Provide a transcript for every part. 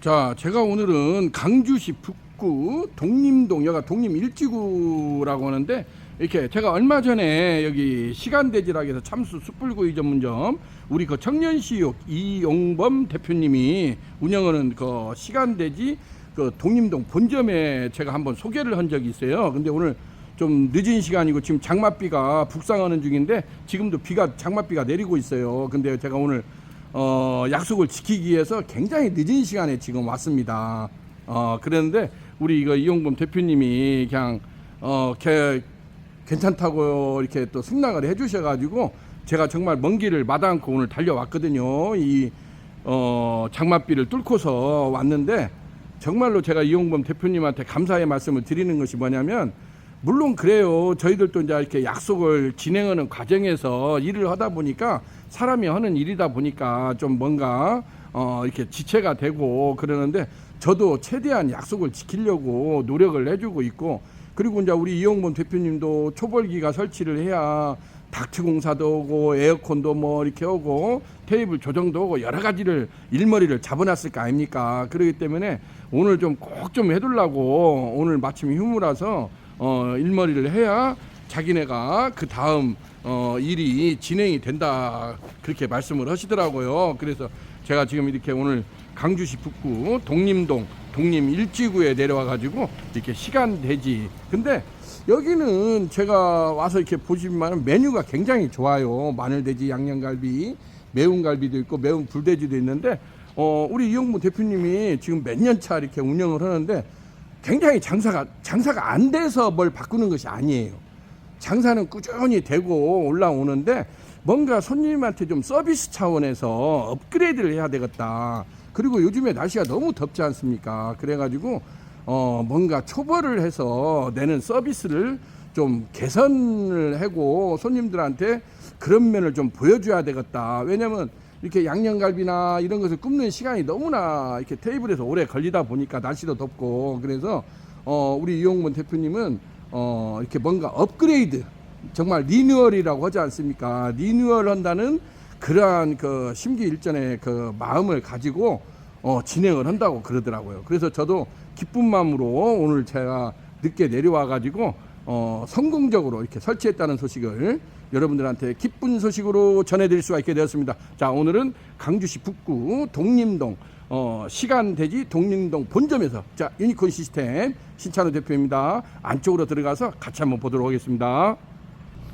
자, 제가 오늘은 강주시 북구 독림동, 여가 독림 일지구라고 하는데, 이렇게 제가 얼마 전에 여기 시간대지락에서 참수 숯불구이 전문점, 우리 그 청년시육 이용범 대표님이 운영하는 그 시간대지 그 독림동 본점에 제가 한번 소개를 한 적이 있어요. 근데 오늘 좀 늦은 시간이고 지금 장맛비가 북상하는 중인데 지금도 비가 장맛비가 내리고 있어요. 근데 제가 오늘 어, 약속을 지키기 위해서 굉장히 늦은 시간에 지금 왔습니다. 어, 그랬는데 우리 이거 이용범 대표님이 그냥 어, 개, 괜찮다고 이렇게 또 승낙을 해주셔가지고 제가 정말 먼 길을 마다 않고 오늘 달려왔거든요. 이 어, 장맛비를 뚫고서 왔는데 정말로 제가 이용범 대표님한테 감사의 말씀을 드리는 것이 뭐냐면 물론 그래요. 저희들도 이제 이렇게 약속을 진행하는 과정에서 일을 하다 보니까 사람이 하는 일이다 보니까 좀 뭔가 어 이렇게 지체가 되고 그러는데 저도 최대한 약속을 지키려고 노력을 해주고 있고 그리고 이제 우리 이용범 대표님도 초벌기가 설치를 해야 닥트 공사도 오고 에어컨도 뭐 이렇게 오고 테이블 조정도 오고 여러 가지를 일머리를 잡아놨을 거 아닙니까 그렇기 때문에 오늘 좀 꼭좀 해두려고 오늘 마침 휴무라서 어 일머리를 해야 자기네가 그 다음 어 일이 진행이 된다. 그렇게 말씀을 하시더라고요. 그래서 제가 지금 이렇게 오늘 강주시 북구 독림동 독림 일지구에 내려와 가지고 이렇게 시간 되지. 근데 여기는 제가 와서 이렇게 보시면 메뉴가 굉장히 좋아요. 마늘돼지 양념갈비, 매운 갈비도 있고 매운 불돼지도 있는데 어, 우리 이용무 대표님이 지금 몇 년 차 이렇게 운영을 하는데 굉장히 장사가 장사가 안 돼서 뭘 바꾸는 것이 아니에요. 장사는 꾸준히 되고 올라오는데 뭔가 손님한테 좀 서비스 차원에서 업그레이드를 해야 되겠다. 그리고 요즘에 날씨가 너무 덥지 않습니까? 그래가지고 어 뭔가 초벌을 해서 내는 서비스를 좀 개선을 하고 손님들한테 그런 면을 좀 보여줘야 되겠다. 왜냐면 이렇게 양념갈비나 이런 것을 굽는 시간이 너무나 이렇게 테이블에서 오래 걸리다 보니까 날씨도 덥고 그래서 어 우리 이용문 대표님은 어 이렇게 뭔가 업그레이드 정말 리뉴얼이라고 하지 않습니까? 리뉴얼 한다는 그러한 그 심기일전의 그 마음을 가지고 어, 진행을 한다고 그러더라고요. 그래서 저도 기쁜 마음으로 오늘 제가 늦게 내려와 가지고 어, 성공적으로 이렇게 설치했다는 소식을 여러분들한테 기쁜 소식으로 전해드릴 수가 있게 되었습니다. 자, 오늘은 강주시 북구 독림동 어, 시간대지 독림동 본점에서 자 유니콘 시스템 신찬호 대표입니다. 안쪽으로 들어가서 같이 한번 보도록 하겠습니다.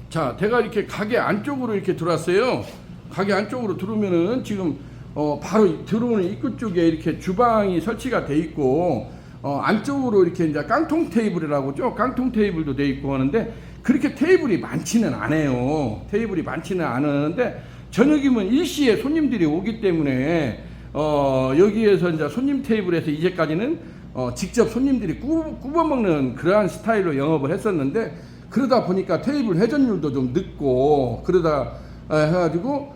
자, 제가 이렇게 가게 안쪽으로 이렇게 들어왔어요. 가게 안쪽으로 들어오면은 지금 어, 바로 들어오는 입구 쪽에 이렇게 주방이 설치가 돼 있고 어, 안쪽으로 이렇게 이제 깡통 테이블이라고 죠 깡통 테이블도 돼 있고 하는데 그렇게 테이블이 많지는 않아요. 테이블이 많지는 않았는데 저녁이면 일시에 손님들이 오기 때문에 어, 여기에서 이제 손님 테이블에서 이제까지는 어, 직접 손님들이 구, 굽어 먹는 그러한 스타일로 영업을 했었는데 그러다 보니까 테이블 회전율도 좀 늦고 그러다 에, 해가지고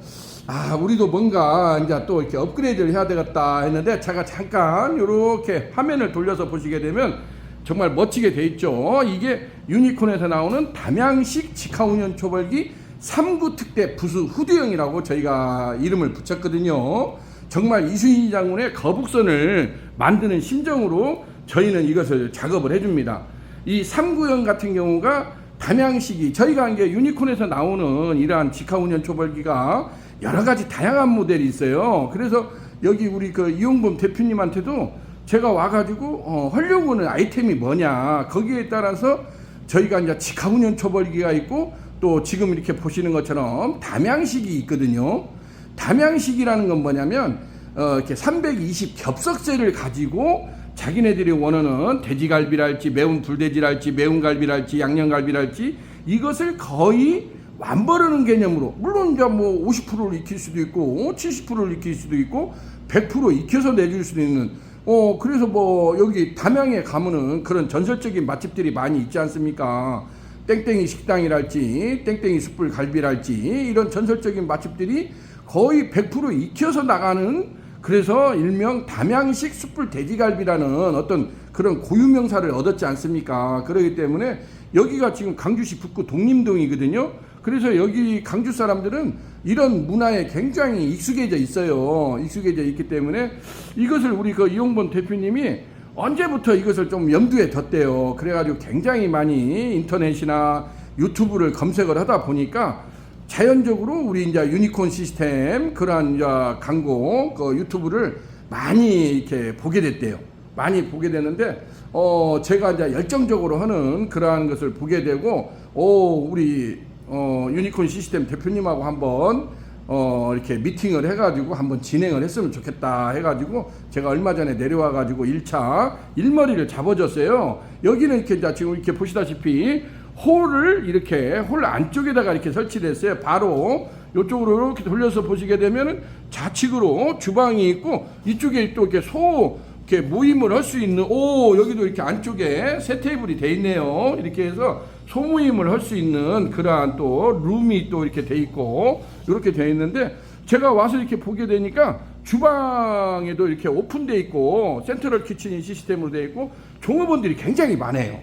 아 우리도 뭔가 이제 또 이렇게 업그레이드를 해야 되겠다 했는데 제가 잠깐 이렇게 화면을 돌려서 보시게 되면 정말 멋지게 돼 있죠. 이게 유니콘에서 나오는 담양식 직화운전 초벌기 3구 특대 부수 후드형이라고 저희가 이름을 붙였거든요. 정말 이순신 장군의 거북선을 만드는 심정으로 저희는 이것을 작업을 해줍니다. 이 3구형 같은 경우가 담양식이 저희가 한 게 유니콘에서 나오는 이러한 직화운전 초벌기가 여러 가지 다양한 모델이 있어요. 그래서 여기 우리 그 이용범 대표님한테도 제가 와가지고 어, 하려고 하는 아이템이 뭐냐 거기에 따라서 저희가 이제 직화운전 초벌기가 있고 또 지금 이렇게 보시는 것처럼 담양식이 있거든요. 담양식이라는 건 뭐냐면 어, 이렇게 320 겹석쇠를 가지고 자기네들이 원하는 돼지갈비랄지 매운 불돼지랄지 매운 갈비랄지 양념갈비랄지 이것을 거의 완버르는 개념으로 물론 이제 뭐 50%를 익힐 수도 있고 70%를 익힐 수도 있고 100% 익혀서 내줄 수도 있는 어 그래서 뭐 여기 담양에 가면은 그런 전설적인 맛집들이 많이 있지 않습니까? 땡땡이 식당이랄지 땡땡이 숯불 갈비랄지 이런 전설적인 맛집들이 거의 100% 익혀서 나가는 그래서 일명 담양식 숯불 돼지갈비라는 어떤 그런 고유명사를 얻었지 않습니까? 그렇기 때문에 여기가 지금 강주시 북구 독림동이거든요. 그래서 여기 강주 사람들은 이런 문화에 굉장히 익숙해져 있어요. 익숙해져 있기 때문에 이것을 우리 그 이용본 대표님이 언제부터 이것을 좀 염두에 뒀대요. 그래가지고 굉장히 많이 인터넷이나 유튜브를 검색을 하다 보니까 자연적으로 우리 이제 유니콘 시스템 그러한 이제 광고 그 유튜브를 많이 이렇게 보게 됐대요. 많이 보게 되는데 어 제가 이제 열정적으로 하는 그러한 것을 보게 되고 오 우리 어 유니콘 시스템 대표님하고 한번 어 이렇게 미팅을 해가지고 한번 진행을 했으면 좋겠다 해가지고 제가 얼마 전에 내려와 가지고 1차 일머리를 잡아줬어요. 여기는 이렇게 이제 지금 이렇게 보시다시피 홀을 이렇게 홀 안쪽에다가 이렇게 설치를 했어요. 바로 이쪽으로 이렇게 돌려서 보시게 되면은 좌측으로 주방이 있고 이쪽에 또 이렇게 소 이렇게 모임을 할 수 있는 오 여기도 이렇게 안쪽에 세 테이블이 돼 있네요. 이렇게 해서 소모임을 할 수 있는 그러한 또 룸이 또 이렇게 돼 있고 이렇게 돼 있는데 제가 와서 이렇게 보게 되니까 주방에도 이렇게 오픈돼 있고 센트럴 키친 시스템으로 돼 있고 종업원들이 굉장히 많아요.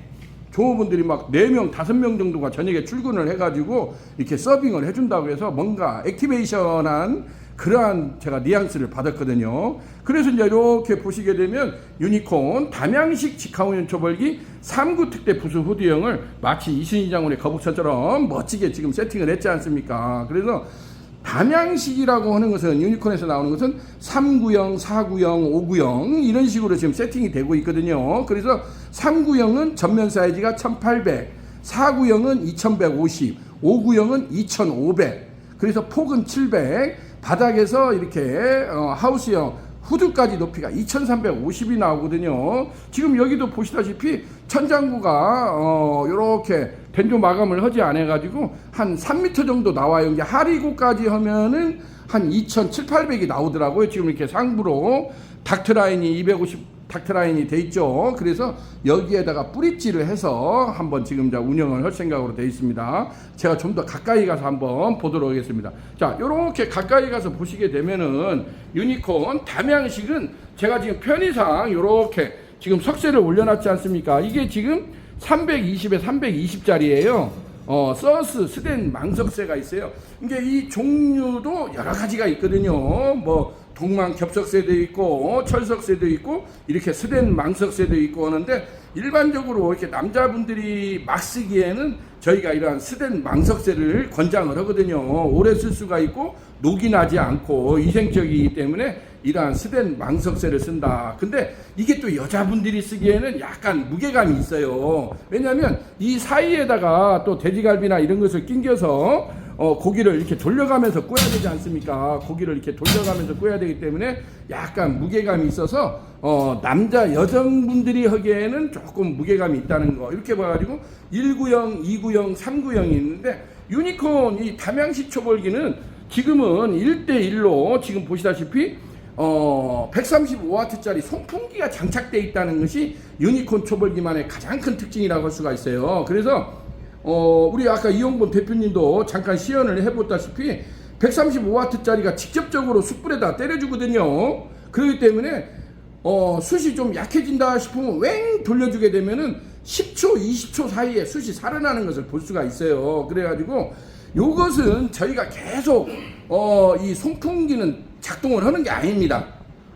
종업원들이 막 4명, 5명 정도가 저녁에 출근을 해가지고 이렇게 서빙을 해준다고 해서 뭔가 액티베이션한 그러한 제가 뉘앙스를 받았거든요. 그래서 이제 이렇게 보시게 되면 유니콘 담양식 직화우연 초벌기 3구 특대 부수 후드형을 마치 이순희 장군의 거북선처럼 멋지게 지금 세팅을 했지 않습니까? 그래서 담양식이라고 하는 것은 유니콘에서 나오는 것은 3구형, 4구형, 5구형 이런 식으로 지금 세팅이 되고 있거든요. 그래서 3구형은 전면 사이즈가 1800, 4구형은 2150, 5구형은 2500. 그래서 폭은 700, 바닥에서 이렇게 어, 하우스형 후드까지 높이가 2350이 나오거든요. 지금 여기도 보시다시피 천장구가 어 요렇게 된조 마감을 하지 않아 가지고 한 3m 정도 나와요. 이제 하리고까지 하면은 한 2,700, 800이 나오더라고요. 지금 이렇게 상부로 닥트 라인이 250 닥트 라인이 돼 있죠. 그래서 여기에다가 뿌리찌를 해서 한번 지금 자 운영을 할 생각으로 돼 있습니다. 제가 좀 더 가까이 가서 한번 보도록 하겠습니다. 자, 이렇게 가까이 가서 보시게 되면은 유니콘 담양식은 제가 지금 편의상 이렇게 지금 석쇠를 올려놨지 않습니까? 이게 지금 320에 320짜리예요. 어, 서스, 스덴, 망석쇠가 있어요. 이게 이 종류도 여러 가지가 있거든요. 뭐, 동망 겹석쇠도 있고, 어, 철석쇠도 있고, 이렇게 스덴, 망석쇠도 있고 하는데, 일반적으로 이렇게 남자분들이 막 쓰기에는 저희가 이러한 스덴 망석쇠를 권장을 하거든요. 오래 쓸 수가 있고, 녹이 나지 않고, 위생적이기 때문에 이러한 스덴 망석쇠를 쓴다. 근데 이게 또 여자분들이 쓰기에는 약간 무게감이 있어요. 왜냐하면 이 사이에다가 또 돼지갈비나 이런 것을 낑겨서 어, 고기를 이렇게 돌려가면서 구워야 되지 않습니까? 고기를 이렇게 돌려가면서 구워야 되기 때문에 약간 무게감이 있어서 어, 남자 여성분들이 하기에는 조금 무게감이 있다는 거 이렇게 봐가지고 1구형, 2구형, 3구형이 있는데 유니콘 이 담양식 초벌기는 지금은 1대1로 지금 보시다시피 어, 135W짜리 송풍기가 장착되어 있다는 것이 유니콘 초벌기만의 가장 큰 특징이라고 할 수가 있어요. 그래서 어, 우리 아까 이용본 대표님도 잠깐 시연을 해봤다시피 135W짜리가 직접적으로 숯불에다 때려주거든요. 그렇기 때문에 어, 숯이 좀 약해진다 싶으면 웽 돌려주게 되면은 10초, 20초 사이에 숯이 살아나는 것을 볼 수가 있어요. 그래가지고 요것은 저희가 계속 어, 이 송풍기는 작동을 하는 게 아닙니다.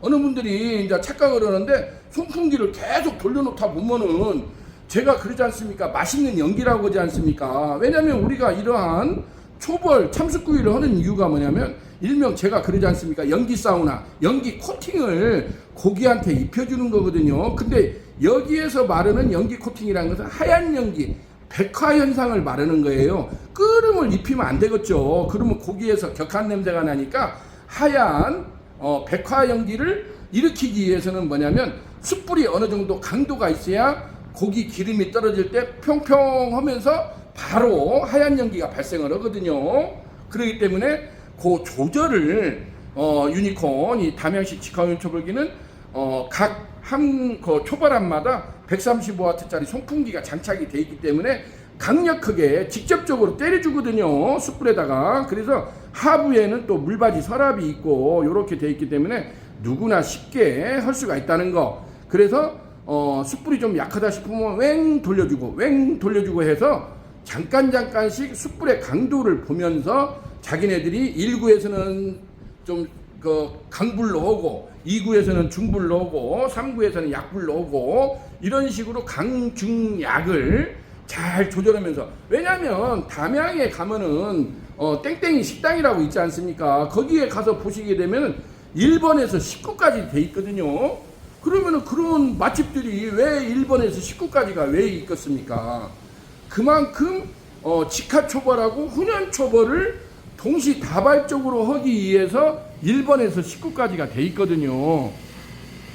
어느 분들이 이제 착각을 하는데 송풍기를 계속 돌려놓다 보면은 제가 그러지 않습니까? 맛있는 연기라고 하지 않습니까? 왜냐면 우리가 이러한 초벌 참숯구이를 하는 이유가 뭐냐면 일명 제가 그러지 않습니까? 연기 사우나, 연기 코팅을 고기한테 입혀주는 거거든요. 근데 여기에서 말하는 연기 코팅이라는 것은 하얀 연기, 백화 현상을 말하는 거예요. 끓음을 입히면 안 되겠죠. 그러면 고기에서 격한 냄새가 나니까 하얀 어, 백화 연기를 일으키기 위해서는 뭐냐면 숯불이 어느 정도 강도가 있어야 고기 기름이 떨어질 때 평평 하면서 바로 하얀 연기가 발생을 하거든요. 그렇기 때문에 그 조절을 어, 유니콘 이 담양식 직화용 초벌기는 어, 각 한그 초벌함마다 135W짜리 송풍기가 장착이 되어 있기 때문에 강력하게 직접적으로 때려주거든요. 숯불에다가. 그래서 하부에는 또 물받이 서랍이 있고 이렇게 되어 있기 때문에 누구나 쉽게 할 수가 있다는 거. 그래서 어, 숯불이 좀 약하다 싶으면 웽 돌려주고 웽 돌려주고 해서 잠깐 잠깐씩 숯불의 강도를 보면서 자기네들이 1구에서는 좀 그 강불로 오고 2구에서는 중불로 오고 3구에서는 약불로 오고 이런 식으로 강중약을 잘 조절하면서 왜냐하면 담양에 가면은 어, 땡땡이 식당이라고 있지 않습니까? 거기에 가서 보시게 되면 1번에서 19까지 돼 있거든요. 그러면은 그런 맛집들이 왜 1번에서 19까지가 왜 있겠습니까? 그만큼 어, 직화 초벌하고 훈연 초벌을 동시 다발적으로 하기 위해서 1번에서 19까지가 돼 있거든요.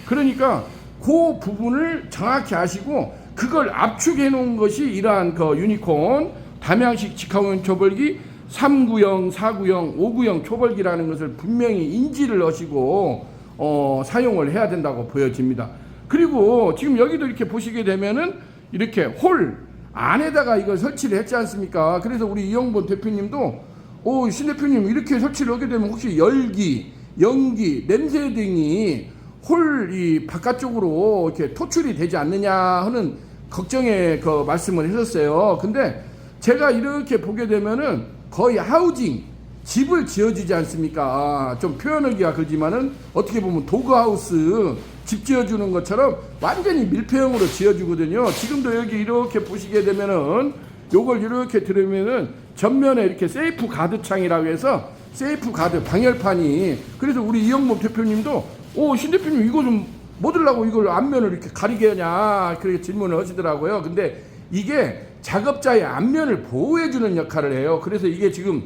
그러니까 그 부분을 정확히 아시고 그걸 압축해 놓은 것이 이러한 그 유니콘 담양식 직화훈 초벌기 3구형, 4구형, 5구형 초벌기라는 것을 분명히 인지를 하시고 어, 사용을 해야 된다고 보여집니다. 그리고 지금 여기도 이렇게 보시게 되면은 이렇게 홀 안에다가 이걸 설치를 했지 않습니까? 그래서 우리 이영본 대표님도 오, 신 대표님 이렇게 설치를 하게 되면 혹시 열기, 연기, 냄새 등이 홀 이 바깥쪽으로 이렇게 토출이 되지 않느냐 하는 걱정에 그 말씀을 하셨어요. 근데 제가 이렇게 보게 되면은 거의 하우징 집을 지어주지 않습니까? 좀 표현하기가 그렇지만은 어떻게 보면 도그하우스 집 지어주는 것처럼 완전히 밀폐형으로 지어주거든요. 지금도 여기 이렇게 보시게 되면은 요걸 이렇게 들으면은 전면에 이렇게 세이프 가드 창이라고 해서 세이프 가드 방열판이 그래서 우리 이영목 대표님도 오신 대표님 이거 좀 뭐들라고 이걸 앞면을 이렇게 가리게 하냐 그렇게 질문을 하시더라고요. 근데 이게 작업자의 앞면을 보호해 주는 역할을 해요. 그래서 이게 지금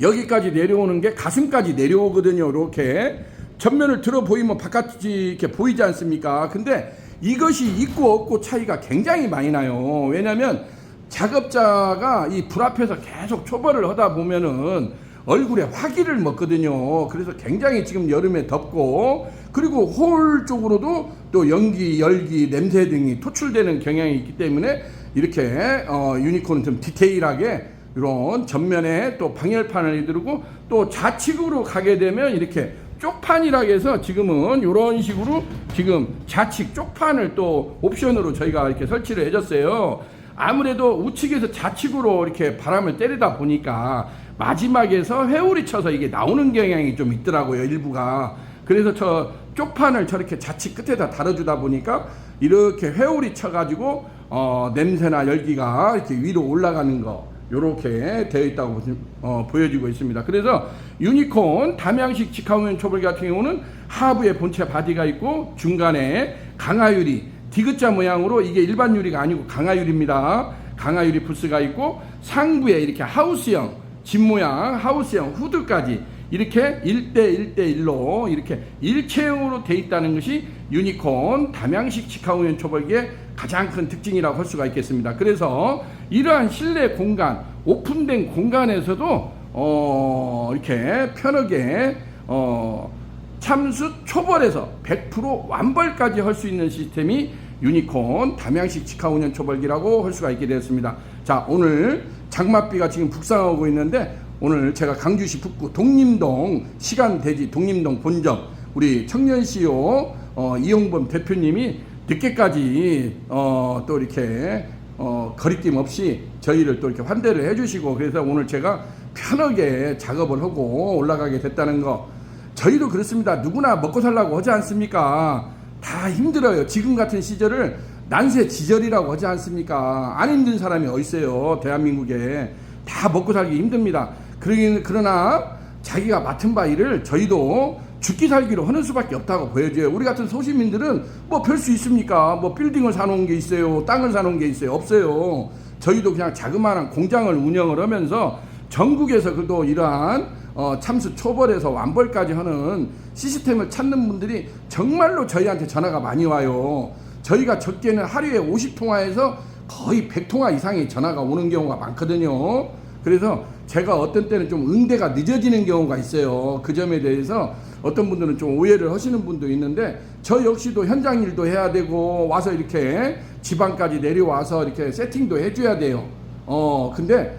여기까지 내려오는 게 가슴까지 내려오거든요. 이렇게 전면을 들어 보이면 바깥이 이렇게 보이지 않습니까? 근데 이것이 있고 없고 차이가 굉장히 많이 나요. 왜냐하면 작업자가 이 불 앞에서 계속 초벌을 하다 보면은 얼굴에 화기를 먹거든요. 그래서 굉장히 지금 여름에 덥고 그리고 홀 쪽으로도 또 연기, 열기, 냄새 등이 토출되는 경향이 있기 때문에 이렇게 어, 유니콘은 좀 디테일하게 이런 전면에 또 방열판을 두르고 또 좌측으로 가게 되면 이렇게 쪽판이라 해서 지금은 이런 식으로 지금 좌측 쪽판을 또 옵션으로 저희가 이렇게 설치를 해줬어요. 아무래도 우측에서 좌측으로 이렇게 바람을 때리다 보니까 마지막에서 회오리 쳐서 이게 나오는 경향이 좀 있더라고요 일부가 그래서 저 쪽판을 저렇게 좌측 끝에다 달아주다 보니까 이렇게 회오리 쳐가지고 어, 냄새나 열기가 이렇게 위로 올라가는 거 요렇게 되어 있다고 보시, 어, 보여지고 있습니다. 그래서 유니콘 담양식 직화우면 초벌기 같은 경우는 하부에 본체 바디가 있고 중간에 강화유리 디귿자 모양으로 이게 일반 유리가 아니고 강화유리입니다. 강화유리 부스가 있고 상부에 이렇게 하우스형 집 모양 하우스형 후드까지 이렇게 1대 1대 1로 이렇게 일체형으로 돼 있다는 것이 유니콘 담양식 직화우면 초벌기의 가장 큰 특징이라고 할 수가 있겠습니다. 그래서 이러한 실내 공간, 오픈된 공간에서도 어 이렇게 편하게 어 참수 초벌에서 100% 완벌까지 할 수 있는 시스템이 유니콘 담양식 직화 운영 초벌기라고 할 수가 있게 되었습니다. 자 오늘 장맛비가 지금 북상하고 있는데 오늘 제가 강주시 북구 독림동 시간대지 독림동 본점 우리 청년 CEO 어, 이용범 대표님이 늦게까지 어, 또 이렇게 어, 거리낌 없이 저희를 또 이렇게 환대를 해주시고 그래서 오늘 제가 편하게 작업을 하고 올라가게 됐다는 거 저희도 그렇습니다. 누구나 먹고 살라고 하지 않습니까? 다 힘들어요. 지금 같은 시절을 난세 지절이라고 하지 않습니까? 안 힘든 사람이 어디 있어요? 대한민국에 다 먹고 살기 힘듭니다. 그러긴 그러나 자기가 맡은 바 일을 저희도 죽기 살기로 하는 수밖에 없다고 보여져요. 우리 같은 소시민들은 뭐 별 수 있습니까? 뭐 빌딩을 사놓은 게 있어요, 땅을 사놓은 게 있어요, 없어요. 저희도 그냥 자그마한 공장을 운영을 하면서 전국에서 그래도 이러한 어, 참수 초벌에서 완벌까지 하는 시스템을 찾는 분들이 정말로 저희한테 전화가 많이 와요. 저희가 적게는 하루에 50통화에서 거의 100통화 이상의 전화가 오는 경우가 많거든요. 그래서 제가 어떤 때는 좀 응대가 늦어지는 경우가 있어요. 그 점에 대해서 어떤 분들은 좀 오해를 하시는 분도 있는데 저 역시도 현장 일도 해야 되고 와서 이렇게 지방까지 내려와서 이렇게 세팅도 해줘야 돼요. 어, 근데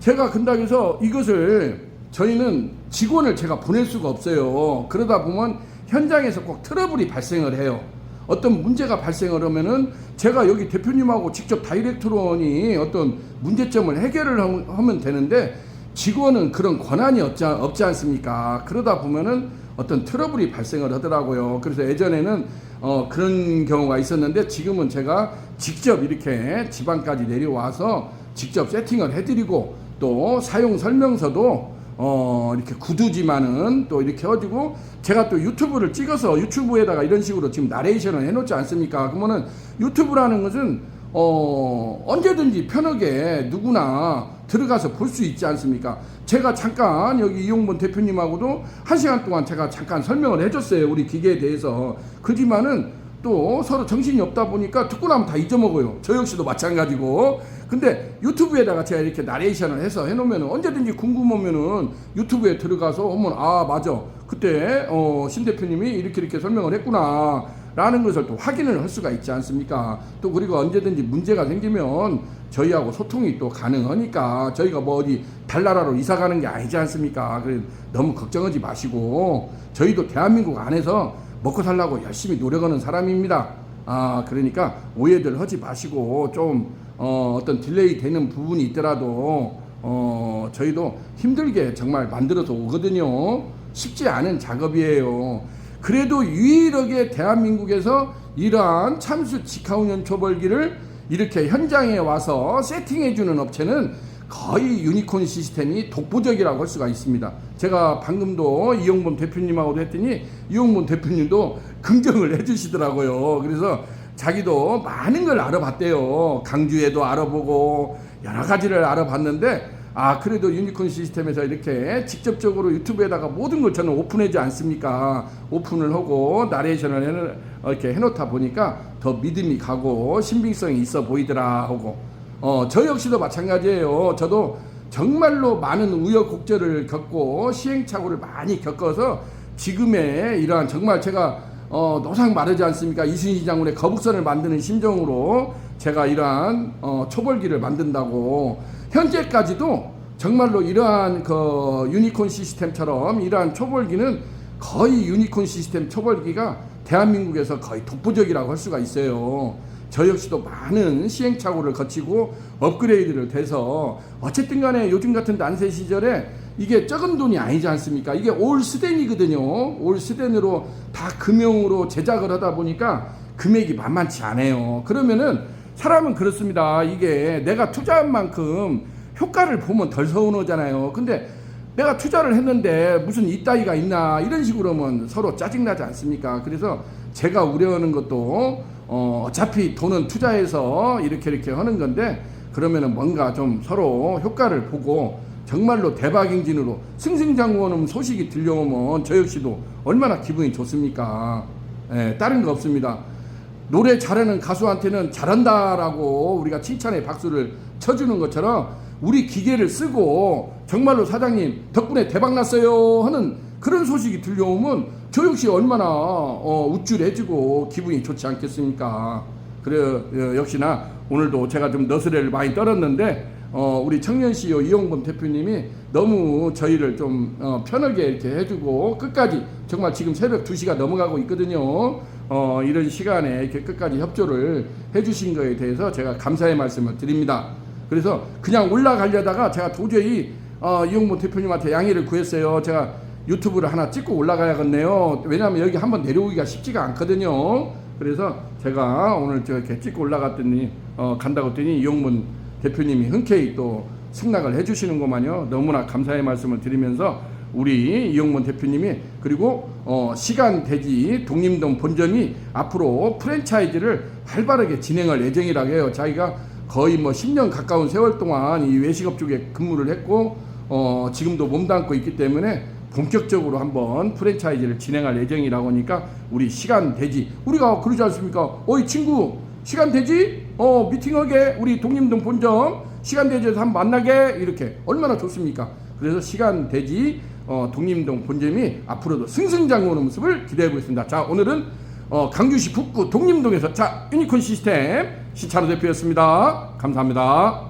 제가 해서 이것을 저희는 직원을 제가 보낼 수가 없어요. 그러다 보면 현장에서 꼭 트러블이 발생을 해요. 어떤 문제가 발생을 하면은 제가 여기 대표님하고 직접 다이렉트론이 어떤 문제점을 해결을 함- 하면 되는데 직원은 그런 권한이 없지, 않- 없지 않습니까? 그러다 보면은 어떤 트러블이 발생을 하더라고요. 그래서 예전에는 어, 그런 경우가 있었는데 지금은 제가 직접 이렇게 지방까지 내려와서 직접 세팅을 해드리고 또 사용 설명서도 어, 이렇게 구두지만은 또 이렇게 해가지고 제가 또 유튜브를 찍어서 유튜브에다가 이런 식으로 지금 나레이션을 해놓지 않습니까? 그러면은 유튜브라는 것은 어, 언제든지 편하게 누구나 들어가서 볼 수 있지 않습니까? 제가 잠깐 여기 이용본 대표님하고도 한 시간 동안 제가 잠깐 설명을 해줬어요. 우리 기계에 대해서. 그지만은 또 서로 정신이 없다 보니까 듣고 나면 다 잊어먹어요. 저 역시도 마찬가지고. 근데 유튜브에다가 제가 이렇게 나레이션을 해서 해놓으면 언제든지 궁금하면은 유튜브에 들어가서 어머 아 맞아 그때 어, 신 대표님이 이렇게 이렇게 설명을 했구나 라는 것을 또 확인을 할 수가 있지 않습니까? 또 그리고 언제든지 문제가 생기면 저희하고 소통이 또 가능하니까 저희가 뭐 어디 달나라로 이사 가는 게 아니지 않습니까? 그래 너무 걱정하지 마시고 저희도 대한민국 안에서 먹고 살라고 열심히 노력하는 사람입니다. 아 그러니까 오해들 하지 마시고 좀 어, 어떤 딜레이 되는 부분이 있더라도 어, 저희도 힘들게 정말 만들어서 오거든요. 쉽지 않은 작업이에요. 그래도 유일하게 대한민국에서 이러한 참수 직하운전 초벌기를 이렇게 현장에 와서 세팅해 주는 업체는 거의 유니콘 시스템이 독보적이라고 할 수가 있습니다. 제가 방금도 이용범 대표님하고도 했더니 이용범 대표님도 긍정을 해주시더라고요. 그래서 자기도 많은 걸 알아봤대요. 강주에도 알아보고 여러 가지를 알아봤는데 아 그래도 유니콘 시스템에서 이렇게 직접적으로 유튜브에다가 모든 걸 저는 오픈하지 않습니까? 오픈을 하고 나레이션을 해놓, 이렇게 해놓다 보니까 더 믿음이 가고 신빙성이 있어 보이더라 하고 어, 저 역시도 마찬가지예요. 저도 정말로 많은 우여곡절을 겪고 시행착오를 많이 겪어서 지금의 이러한 정말 제가 어, 노상 마르지 않습니까? 이순신 장군의 거북선을 만드는 심정으로 제가 이러한 어, 초벌기를 만든다고 현재까지도 정말로 이러한 그 유니콘 시스템처럼 이러한 초벌기는 거의 유니콘 시스템 초벌기가 대한민국에서 거의 독보적이라고 할 수가 있어요. 저 역시도 많은 시행착오를 거치고 업그레이드를 돼서 어쨌든 간에 요즘 같은 난세 시절에 이게 적은 돈이 아니지 않습니까? 이게 올 스댄이거든요. 올 스댄으로 다 금형으로 제작을 하다 보니까 금액이 만만치 않아요. 그러면은 사람은 그렇습니다. 이게 내가 투자한 만큼 효과를 보면 덜 서운하잖아요. 근데 내가 투자를 했는데 무슨 이따위가 있나 이런 식으로 하면 서로 짜증나지 않습니까? 그래서 제가 우려하는 것도 어, 어차피 돈은 투자해서 이렇게 이렇게 하는 건데 그러면은 뭔가 좀 서로 효과를 보고 정말로 대박 행진으로 승승장구하는 소식이 들려오면 저 역시도 얼마나 기분이 좋습니까? 예, 다른 거 없습니다. 노래 잘하는 가수한테는 잘한다라고 우리가 칭찬의 박수를 쳐주는 것처럼 우리 기계를 쓰고 정말로 사장님 덕분에 대박 났어요 하는 그런 소식이 들려오면 저 역시 얼마나 어, 우쭐해지고 기분이 좋지 않겠습니까? 그래 어, 역시나 오늘도 제가 좀 너스레를 많이 떨었는데 어, 우리 청년 CEO 이용범 대표님이 너무 저희를 좀 어, 편하게 이렇게 해주고 끝까지 정말 지금 새벽 2시가 넘어가고 있거든요. 어, 이런 시간에 이렇게 끝까지 협조를 해주신 거에 대해서 제가 감사의 말씀을 드립니다. 그래서 그냥 올라가려다가 제가 도저히 어, 이용범 대표님한테 양해를 구했어요. 제가 유튜브를 하나 찍고 올라가야겠네요. 왜냐하면 여기 한번 내려오기가 쉽지가 않거든요. 그래서 제가 오늘 저렇게 찍고 올라갔더니 어, 간다고 했더니 이용문 대표님이 흔쾌히 또 승낙을 해주시는 것만요. 너무나 감사의 말씀을 드리면서 우리 이용문 대표님이 그리고 어, 시간 대지 독림동 본점이 앞으로 프랜차이즈를 활발하게 진행할 예정이라고 해요. 자기가 거의 뭐 10년 가까운 세월 동안 이 외식업 쪽에 근무를 했고 어, 지금도 몸담고 있기 때문에 본격적으로 한번 프랜차이즈를 진행할 예정이라고 하니까 우리 시간 되지 우리가 그러지 않습니까? 어이 친구 시간 되지? 어 미팅하게 우리 독림동 본점 시간 되지에서 한번 만나게 이렇게 얼마나 좋습니까? 그래서 시간 되지 어, 독림동 본점이 앞으로도 승승장구하는 모습을 기대해 보겠습니다. 자 오늘은 어, 강주시 북구 독림동에서 자 유니콘 시스템 시차로 대표였습니다. 감사합니다.